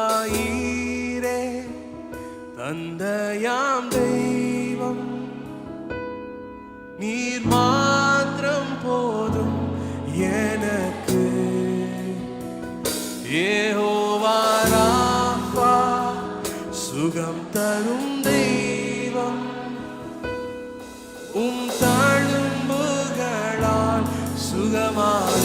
യേഗോവായീരേ തന്തയാം ദൈവം നീർ മാത്രം പോതും എനക്ക് യേഹോവാരാഫ സുഖം തരും ദൈവം ഉം തഴുമ്പുകളാൽ സുഖമായി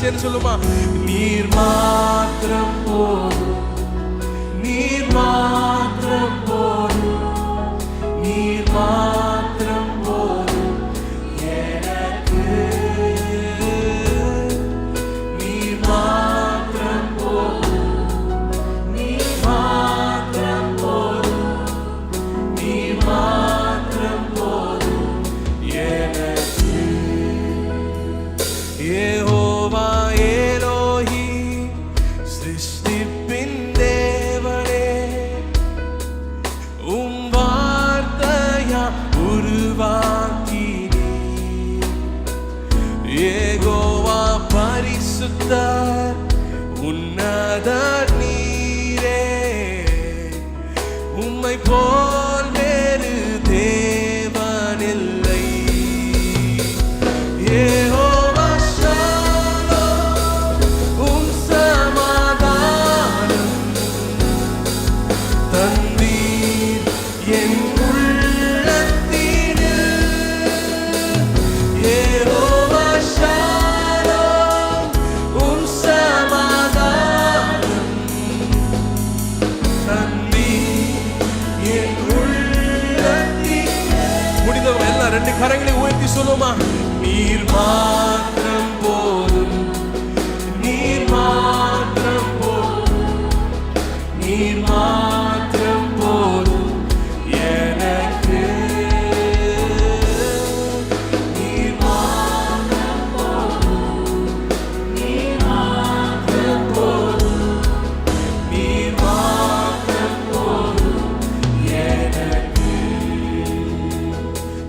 சேர்ந்து சொல்லுமா நீர் மாத்திரம் போதும். நீர் மா to die. முடிந்தவங்க எல்லாம் ரெண்டு கரங்களை உயர்த்தி சொல்லுமா? நீர் மா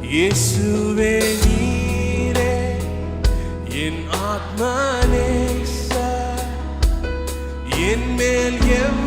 இயேசுவே நீரே என் ஆத்ம நேச என் மேல் எவ்வளவு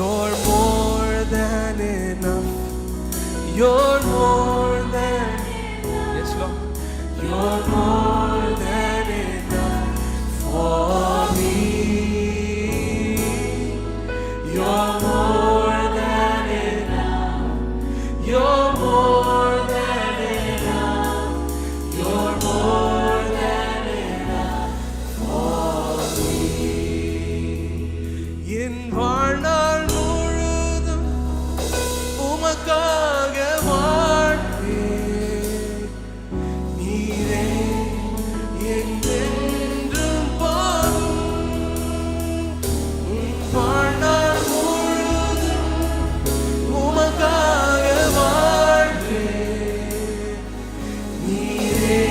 You're more than enough. You're more than enough. Yes, Lord. You're more. உனக்காக வாழ்வேன். நீரே என்றும் பாடும் உன் வாழ்நாள் முழுதும் உமக்காக வாழ்வேன். நீரே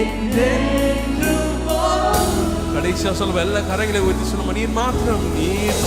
என்றென்றும் பாடும் கடைசியா சொல்லுவ எல்லா கரங்களை ஊற்றி சொல்லுமா நீர் மாத்திரம் நீர்